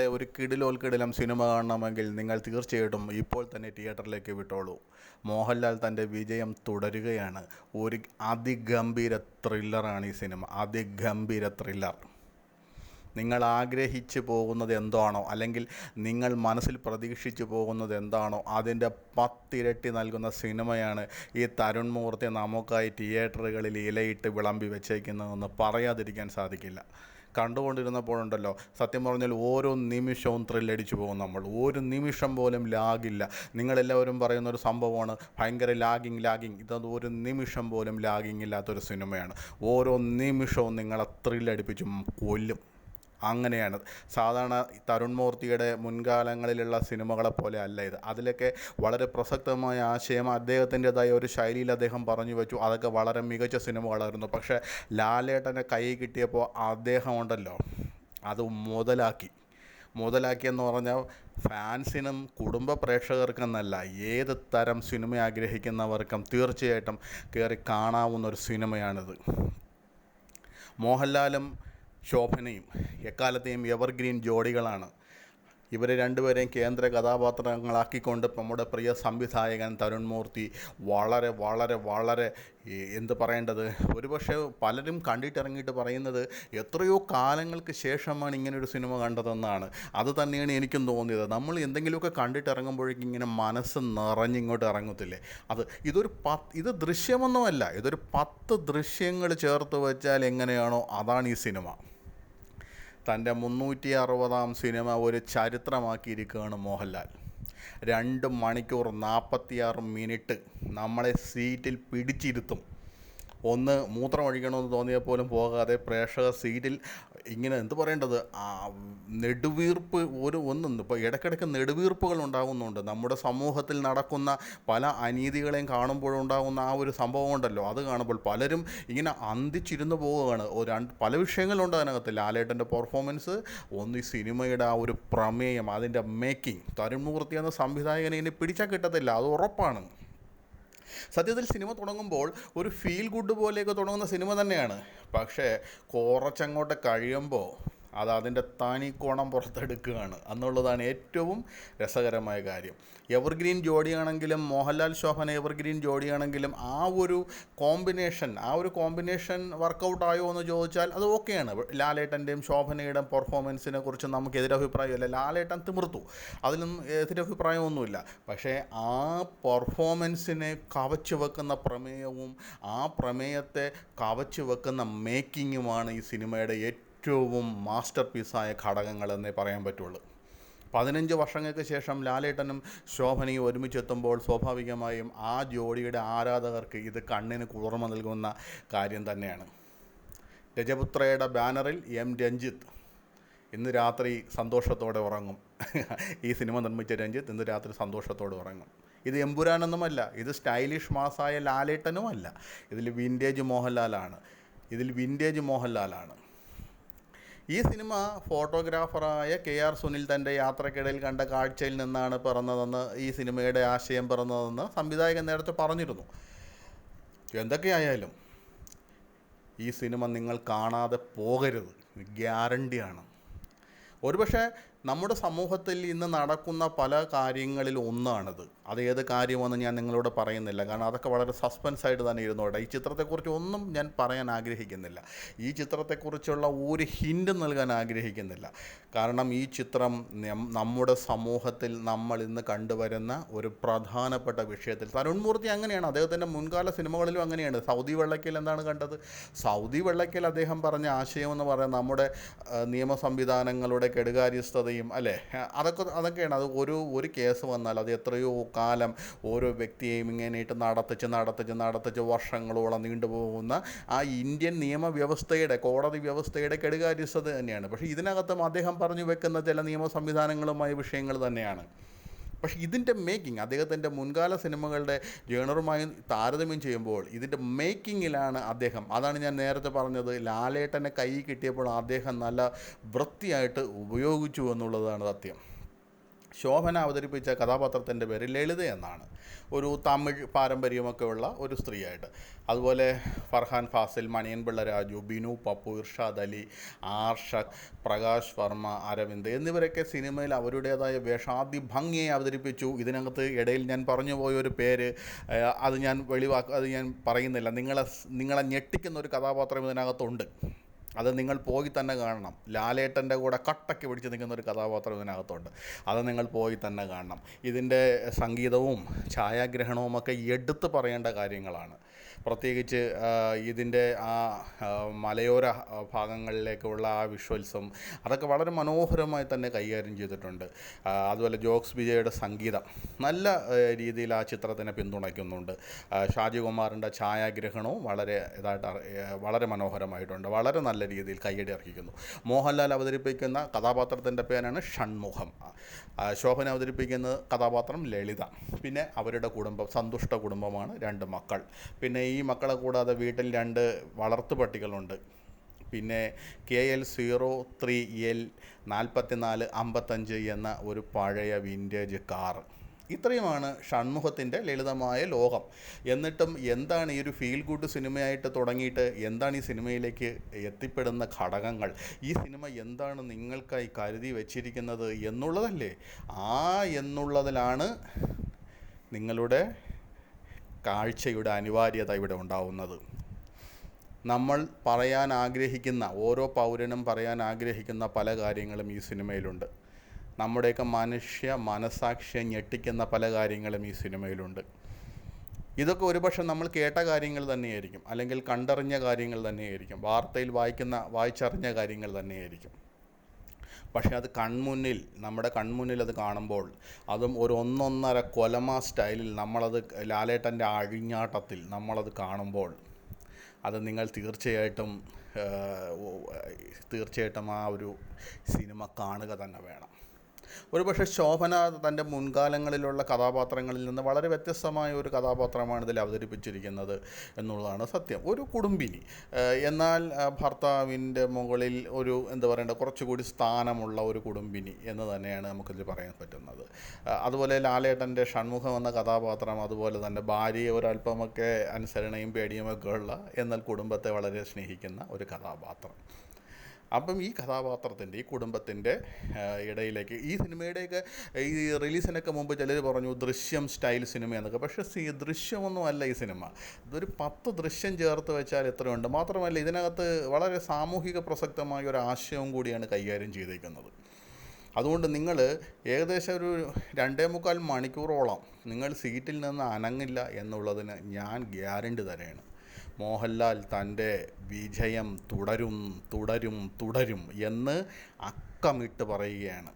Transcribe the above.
ഒരു കിടിലോൽക്കിടിലം സിനിമ കാണണമെങ്കിൽ നിങ്ങൾ തീർച്ചയായിട്ടും ഇപ്പോൾ തന്നെ തിയേറ്ററിലേക്ക് വിട്ടോളൂ. മോഹൻലാൽ തന്റെ വിജയം തുടരുകയാണ്. ഒരു അതിഗംഭീര ത്രില്ലറാണ് ഈ സിനിമ. അതിഗംഭീര ത്രില്ലർ. നിങ്ങൾ ആഗ്രഹിച്ചു പോകുന്നത് എന്താണോ അല്ലെങ്കിൽ നിങ്ങൾ മനസ്സിൽ പ്രതീക്ഷിച്ചു പോകുന്നത് എന്താണോ അതിന്റെ പത്തിരട്ടി നൽകുന്ന സിനിമയാണ് ഈ തരുൺ മൂർത്തി നമുക്കായി തിയേറ്ററുകളിൽ ഇലയിട്ട് വിളമ്പി വെച്ചേക്കുന്നതെന്ന് പറയാതിരിക്കാൻ സാധിക്കില്ല. കണ്ടുകൊണ്ടിരുന്നപ്പോഴുണ്ടല്ലോ സത്യം പറഞ്ഞാൽ ഓരോ നിമിഷവും ത്രില്ലടിച്ചു പോകും നമ്മൾ. ഒരു നിമിഷം പോലും ലാഗില്ല. നിങ്ങളെല്ലാവരും പറയുന്ന ഒരു സംഭവമാണ് ഭയങ്കര ലാഗിങ് ലാഗിങ്. ഇതത് ഒരു നിമിഷം പോലും ലാഗിങ് ഇല്ലാത്തൊരു സിനിമയാണ്. ഓരോ നിമിഷവും നിങ്ങളെ ത്രില്ലടിപ്പിച്ചും കൊല്ലും. അങ്ങനെയാണ്. സാധാരണ തരുൺ മൂർത്തിയുടെ മുൻകാലങ്ങളിലുള്ള സിനിമകളെ പോലെ അല്ല ഇത്. അതിലൊക്കെ വളരെ പ്രസക്തമായ ആശയം അദ്ദേഹത്തിന്റെതായ ഒരു ശൈലിയിൽ അദ്ദേഹം പറഞ്ഞു വെച്ചു. അതൊക്കെ വളരെ മികച്ച സിനിമകളായിരുന്നു. പക്ഷേ ലാലേട്ടനെ കൈ കിട്ടിയപ്പോൾ അദ്ദേഹം ഉണ്ടല്ലോ അത് മുതലാക്കി. മുതലാക്കിയെന്ന് പറഞ്ഞാൽ ഫാൻസിനും കുടുംബ പ്രേക്ഷകർക്കെന്നല്ല ഏത് തരം സിനിമ ആഗ്രഹിക്കുന്നവർക്കും തീർച്ചയായിട്ടും കയറി കാണാവുന്ന ഒരു സിനിമയാണിത്. മോഹൻലാലും ശോഭനയും എക്കാലത്തെയും എവർഗ്രീൻ ജോഡികളാണ്. ഇവരെ രണ്ടുപേരെയും കേന്ദ്ര കഥാപാത്രങ്ങളാക്കിക്കൊണ്ട് നമ്മുടെ പ്രിയ സംവിധായകൻ തരുൺ മൂർത്തി വളരെ വളരെ വളരെ എന്ത് പറയേണ്ടത്? ഒരുപക്ഷെ പലരും കണ്ടിട്ടിറങ്ങിയിട്ട് പറയുന്നത് എത്രയോ കാലങ്ങൾക്ക് ശേഷമാണ് ഇങ്ങനൊരു സിനിമ കണ്ടതെന്നാണ്. അത് തന്നെയാണ് എനിക്കും തോന്നിയത്. നമ്മൾ എന്തെങ്കിലുമൊക്കെ കണ്ടിട്ടിറങ്ങുമ്പോഴേക്കും ഇങ്ങനെ മനസ്സ് നിറഞ്ഞിങ്ങോട്ട് ഇറങ്ങത്തില്ലേ? അത് ഇതൊരു പത്ത് ഇത് ദൃശ്യമൊന്നുമല്ല. ഇതൊരു പത്ത് ദൃശ്യങ്ങൾ ചേർത്ത് വെച്ചാൽ എങ്ങനെയാണോ അതാണ് ഈ സിനിമ. തന്റെ മുന്നൂറ്റി അറുപതാം സിനിമ ഒരു ചരിത്രമാക്കിയിരിക്കുകയാണ് മോഹൻലാൽ. രണ്ട് മണിക്കൂർ നാൽപ്പത്തിയാറ് മിനിറ്റ് നമ്മളെ സീറ്റിൽ പിടിച്ചിരുത്തും. ഒന്ന് മൂത്രം ഒഴിക്കണമെന്ന് തോന്നിയാൽ പോലും പോകാതെ പ്രേക്ഷക സീറ്റിൽ ഇങ്ങനെ എന്ത് പറയേണ്ടത്? നെടുവീർപ്പ് ഒരു ഒന്നും ഇപ്പോൾ ഇടയ്ക്കിടയ്ക്ക് നെടുവീർപ്പുകൾ ഉണ്ടാകുന്നുണ്ട്. നമ്മുടെ സമൂഹത്തിൽ നടക്കുന്ന പല അനീതികളെയും കാണുമ്പോഴുണ്ടാകുന്ന ആ ഒരു സംഭവം ഉണ്ടല്ലോ അത് കാണുമ്പോൾ പലരും ഇങ്ങനെ അന്തിച്ചിരുന്ന് പോവുകയാണ്. രണ്ട് പല വിഷയങ്ങളുണ്ട് അതിനകത്ത്. ലാലേട്ടന്റെ പെർഫോമൻസ് ഒന്ന് ഈ സിനിമയുടെ ആ ഒരു പ്രമേയം അതിന്റെ മേക്കിംഗ്. തരുൺമൂർത്തി എന്ന സംവിധായകനെ ഇനി പിടിച്ചാൽ കിട്ടത്തില്ല. അത് ഉറപ്പാണ്. സത്യത്തിൽ സിനിമ തുടങ്ങുമ്പോൾ ഒരു ഫീൽ ഗുഡ് പോലെയൊക്കെ തുടങ്ങുന്ന സിനിമ തന്നെയാണ്. പക്ഷേ കുറച്ചങ്ങോട്ട് കഴിയുമ്പോൾ അത് അതിന്റെ തനി കോണം പുറത്തെടുക്കുകയാണ്. എന്നുള്ളതാണ് ഏറ്റവും രസകരമായ കാര്യം. എവർഗ്രീൻ ജോഡിയാണെങ്കിലും മോഹൻലാൽ ശോഭന എവർഗ്രീൻ ജോഡിയാണെങ്കിലും ആ ഒരു കോമ്പിനേഷൻ ആ ഒരു കോമ്പിനേഷൻ വർക്കൗട്ട് ആയോ എന്ന് ചോദിച്ചാൽ അത് ഓക്കെയാണ്. ലാലേട്ടന്റെയും ശോഭനയുടെയും പെർഫോമൻസിനെ കുറിച്ച് നമുക്ക് എതിരഭിപ്രായമില്ല ലാലേട്ടൻ തിമിർത്തു. അതിലൊന്നും എതിരഭിപ്രായമൊന്നുമില്ല. പക്ഷേ ആ പെർഫോമൻസിനെ കവച്ചു വെക്കുന്ന പ്രമേയവും ആ പ്രമേയത്തെ കവച്ചു വെക്കുന്ന മേക്കിങ്ങുമാണ് ഈ സിനിമയുടെ ഏറ്റവും ഏറ്റവും മാസ്റ്റർ പീസായ ഘടകങ്ങൾ എന്നേ പറയാൻ പറ്റുള്ളൂ. പതിനഞ്ച് വർഷങ്ങൾക്ക് ശേഷം ലാലേട്ടനും ശോഭനയും ഒരുമിച്ചെത്തുമ്പോൾ സ്വാഭാവികമായും ആ ജോഡിയുടെ ആരാധകർക്ക് ഇത് കണ്ണിന് കുളിർമ നൽകുന്ന കാര്യം തന്നെയാണ്. രജപുത്രയുടെ ബാനറിൽ എം. രഞ്ജിത്ത്. ഇന്ന് രാത്രി സന്തോഷത്തോടെ ഉറങ്ങും. ഈ സിനിമ നിർമ്മിച്ച രഞ്ജിത്ത് ഇന്ന് രാത്രി സന്തോഷത്തോടെ ഉറങ്ങും. ഇത് എമ്പുരാനൊന്നുമല്ല ഇത് സ്റ്റൈലിഷ് മാസായ ലാലേട്ടനുമല്ല. ഇതിൽ വിന്റേജ് മോഹൻലാലാണ്. ഇതിൽ വിന്റേജ് മോഹൻലാലാണ്. ഈ സിനിമ ഫോട്ടോഗ്രാഫറായ കെ ആർ സുനിൽ തന്റെ യാത്രക്കിടയിൽ കണ്ട കാഴ്ചയിൽ നിന്നാണ് പിറന്നതെന്ന് ഈ സിനിമയുടെ ആശയം പിറന്നതെന്ന് സംവിധായകൻ നേരത്തെ പറഞ്ഞിരുന്നു. എന്തൊക്കെയായാലും ഈ സിനിമ നിങ്ങൾ കാണാതെ പോകരുത്. ഗ്യാരണ്ടിയാണ്. ഒരുപക്ഷെ നമ്മുടെ സമൂഹത്തിൽ ഇന്ന് നടക്കുന്ന പല കാര്യങ്ങളിൽ ഒന്നാണിത്. അത് ഏത് കാര്യമെന്ന് ഞാൻ നിങ്ങളോട് പറയുന്നില്ല. കാരണം അതൊക്കെ വളരെ സസ്പെൻസ് ആയിട്ട് തന്നെ ഇരുന്നോട്ടെ ഈ ചിത്രത്തെക്കുറിച്ച് ഒന്നും ഞാൻ പറയാൻ ആഗ്രഹിക്കുന്നില്ല. ഈ ചിത്രത്തെക്കുറിച്ചുള്ള ഒരു ഹിൻഡ് നൽകാൻ ആഗ്രഹിക്കുന്നില്ല. കാരണം ഈ ചിത്രം നമ്മുടെ സമൂഹത്തിൽ നമ്മൾ ഇന്ന് കണ്ടുവരുന്ന ഒരു പ്രധാനപ്പെട്ട വിഷയത്തിൽ. തരുൺമൂർത്തി അങ്ങനെയാണ്. അദ്ദേഹത്തിന്റെ മുൻകാല സിനിമകളിലും അങ്ങനെയാണ്. സൗദി വെള്ളക്കൽ എന്താണ് കണ്ടത്? സൗദി വെള്ളക്കൽ അദ്ദേഹം പറഞ്ഞ ആശയം എന്ന് പറയുന്നത് നമ്മുടെ നിയമ സംവിധാനങ്ങളുടെ കെടുകാര്യസ്ഥത ചെയ്യും അല്ലേ? അതൊക്കെ അതൊക്കെയാണ്. അത് ഒരു ഒരു കേസ് വന്നാൽ അത് എത്രയോ കാലം ഓരോ വ്യക്തിയെയും ഇങ്ങനെയിട്ട് നടത്തിച്ച് നടത്തിച്ച് നടത്തിച്ച് വർഷങ്ങളോളം നീണ്ടുപോകുന്ന ആ ഇന്ത്യൻ നിയമവ്യവസ്ഥയുടെ കോടതി വ്യവസ്ഥയുടെ കെടുകാര്യസ്ഥത തന്നെയാണ്. പക്ഷേ ഇതിനകത്തും അദ്ദേഹം പറഞ്ഞു വെക്കുന്ന ചില നിയമ സംവിധാനങ്ങളുമായ വിഷയങ്ങൾ തന്നെയാണ്. പക്ഷേ ഇതിന്റെ മേക്കിംഗ് അദ്ദേഹത്തിന്റെ മുൻകാല സിനിമകളുടെ ജേണറുമായി താരതമ്യം ചെയ്യുമ്പോൾ ഇതിന്റെ മേക്കിങ്ങിലാണ് അദ്ദേഹം. അതാണ് ഞാൻ നേരത്തെ പറഞ്ഞത് ലാലേട്ടനെ കൈ കിട്ടിയപ്പോൾ അദ്ദേഹം നല്ല വൃത്തിയായിട്ട് ഉപയോഗിച്ചു എന്നുള്ളതാണ് സത്യം. ശോഭന അവതരിപ്പിച്ച കഥാപാത്രത്തിന്റെ പേര് ലളിത എന്നാണ്. ഒരു തമിഴ് പാരമ്പര്യമൊക്കെ ഉള്ള ഒരു സ്ത്രീയായിട്ട്. അതുപോലെ ഫർഹാൻ ഫാസിൽ മണിയൻപിള്ള രാജു ബിനു പപ്പു ഇർഷാദ് അലി ആർഷക് പ്രകാശ് വർമ്മ അരവിന്ദ് എന്നിവരൊക്കെ സിനിമയിൽ അവരുടേതായ വേഷാദി ഭംഗിയെ അവതരിപ്പിച്ചു. ഇതിനകത്ത് ഇടയിൽ ഞാൻ പറഞ്ഞു പോയൊരു പേര് അത് ഞാൻ വെളിവാക്ക അത് ഞാൻ പറയുന്നില്ല. നിങ്ങളെ നിങ്ങളെ ഞെട്ടിക്കുന്ന ഒരു കഥാപാത്രം ഇതിനകത്തുണ്ട്. അത് നിങ്ങൾ പോയി തന്നെ കാണണം. ലാലേട്ടന്റെ കൂടെ കട്ടയ്ക്ക് പിടിച്ച് നിൽക്കുന്ന ഒരു കഥാപാത്രം ഇതിനകത്തുണ്ട്. അത് നിങ്ങൾ പോയി തന്നെ കാണണം. ഇതിന്റെ സംഗീതവും ഛായാഗ്രഹണവും ഒക്കെ എടുത്തു പറയേണ്ട കാര്യങ്ങളാണ്. പ്രത്യേകിച്ച് ഇതിന്റെ ആ മലയോര ഭാഗങ്ങളിലേക്കുള്ള ആ വിഷ്വൽസും അതൊക്കെ വളരെ മനോഹരമായി തന്നെ കൈകാര്യം ചെയ്തിട്ടുണ്ട്. അതുപോലെ ജോക്സ് വിജയുടെ സംഗീതം നല്ല രീതിയിൽ ആ ചിത്രത്തിനെ പിന്തുണയ്ക്കുന്നുണ്ട്. ഷാജികുമാറിന്റെ ഷാജി കുമാറിന്റെ ഛായാഗ്രഹണവും വളരെ ഇതായിട്ട് വളരെ മനോഹരമായിട്ടുണ്ട്. വളരെ നല്ല രീതിയിൽ കൈയടി അർഹിക്കുന്നു. മോഹൻലാൽ അവതരിപ്പിക്കുന്ന കഥാപാത്രത്തിന്റെ പേരാണ് ഷൺമുഖം. ശോഭന അവതരിപ്പിക്കുന്ന കഥാപാത്രം ലളിത. പിന്നെ അവരുടെ കുടുംബം സന്തുഷ്ട കുടുംബമാണ് രണ്ട് മക്കൾ. പിന്നെ ഈ മക്കളെ കൂടാതെ വീട്ടിൽ രണ്ട് വളർത്തു പട്ടികളുണ്ട്. പിന്നെ K L zero three L നാൽപ്പത്തിനാല് അമ്പത്തഞ്ച് എന്ന ഒരു പഴയ വിന്റേജ് കാർ. ഇത്രയുമാണ് ഷൺമുഖത്തിന്റെ ലളിതമായ ലോകം. എന്നിട്ടും എന്താണ് ഈ ഒരു ഫീൽ ഗുഡ് സിനിമയായിട്ട് തുടങ്ങിയിട്ട് എന്താണ് ഈ സിനിമയിലേക്ക് എത്തിപ്പെടുന്ന ഘടകങ്ങൾ? ഈ സിനിമ എന്താണ് നിങ്ങൾക്കായി കരുതി വച്ചിരിക്കുന്നത് എന്നുള്ളതല്ലേ? ആ എന്നുള്ളതിലാണ് നിങ്ങളുടെ കാഴ്ചയുടെ അനിവാര്യത ഇവിടെ ഉണ്ടാവുന്നത്. നമ്മൾ പറയാൻ ആഗ്രഹിക്കുന്ന ഓരോ പൗരനും പറയാൻ ആഗ്രഹിക്കുന്ന പല കാര്യങ്ങളും ഈ സിനിമയിലുണ്ട്. നമ്മുടെയൊക്കെ മനുഷ്യ മനസാക്ഷിയെ ഞെട്ടിക്കുന്ന പല കാര്യങ്ങളും ഈ സിനിമയിലുണ്ട്. ഇതൊക്കെ ഒരുപക്ഷെ നമ്മൾ കേട്ട കാര്യങ്ങൾ തന്നെയായിരിക്കും അല്ലെങ്കിൽ കണ്ടറിഞ്ഞ കാര്യങ്ങൾ തന്നെയായിരിക്കും വാർത്തയിൽ വായിക്കുന്ന വായിച്ചറിഞ്ഞ കാര്യങ്ങൾ തന്നെയായിരിക്കും. പക്ഷേ അത് കൺമുന്നിൽ നമ്മുടെ കൺമുന്നിൽ അത് കാണുമ്പോൾ അതും ഒരു ഒന്നൊന്നര കൊലമ സ്റ്റൈലിൽ നമ്മളത് ലാലേട്ടന്റെ അഴിഞ്ഞാട്ടത്തിൽ നമ്മളത് കാണുമ്പോൾ അത് നിങ്ങൾ തീർച്ചയായിട്ടും തീർച്ചയായിട്ടും ആ ഒരു സിനിമ കാണുക തന്നെ വേണം. ഒരുപക്ഷെ ശോഭന തന്റെ മുൻകാലങ്ങളിലുള്ള കഥാപാത്രങ്ങളിൽ നിന്ന് വളരെ വ്യത്യസ്തമായ ഒരു കഥാപാത്രമാണ് ഇതിൽ അവതരിപ്പിച്ചിരിക്കുന്നത് എന്നുള്ളതാണ് സത്യം. ഒരു കുടുംബിനി എന്നാൽ ഭർത്താവിന്റെ മുകളിൽ ഒരു എന്താ പറയേണ്ട കുറച്ചുകൂടി സ്ഥാനമുള്ള ഒരു കുടുംബിനി എന്ന് തന്നെയാണ് നമുക്കിതിൽ പറയാൻ പറ്റുന്നത്. അതുപോലെ ലാലേട്ടന്റെ ഷൺമുഖം എന്ന കഥാപാത്രം അതുപോലെ തന്നെ ഭാര്യയെ ഒരല്പമൊക്കെ അനുസരണയും പേടിയുമൊക്കെ ഉള്ള എന്നാൽ കുടുംബത്തെ വളരെ സ്നേഹിക്കുന്ന ഒരു കഥാപാത്രം. അപ്പം ഈ കഥാപാത്രത്തിന്റെ ഈ കുടുംബത്തിന്റെ ഇടയിലേക്ക് ഈ സിനിമയുടെയൊക്കെ ഈ റിലീസിനൊക്കെ മുമ്പ് ചിലർ പറഞ്ഞു ദൃശ്യം സ്റ്റൈൽ സിനിമ എന്നൊക്കെ. പക്ഷേ സി ദൃശ്യമൊന്നും അല്ല ഈ സിനിമ. ഇതൊരു പത്ത് ദൃശ്യം ചേർത്ത് വെച്ചാൽ എത്രയുണ്ട് മാത്രമല്ല ഇതിനകത്ത് വളരെ സാമൂഹിക പ്രസക്തമായ ഒരു ആശയവും കൂടിയാണ് കൈകാര്യം ചെയ്തേക്കുന്നത്. അതുകൊണ്ട് നിങ്ങൾ ഏകദേശം ഒരു രണ്ടേ മുക്കാൽ മണിക്കൂറോളം നിങ്ങൾ സീറ്റിൽ നിന്ന് അനങ്ങില്ല എന്നുള്ളതിന് ഞാൻ ഗ്യാരണ്ടി തരെയാണ് മോഹൻലാൽ തന്റെ വിജയം തുടരും തുടരും തുടരും എന്ന് അക്കമിട്ട് പറയുകയാണ്.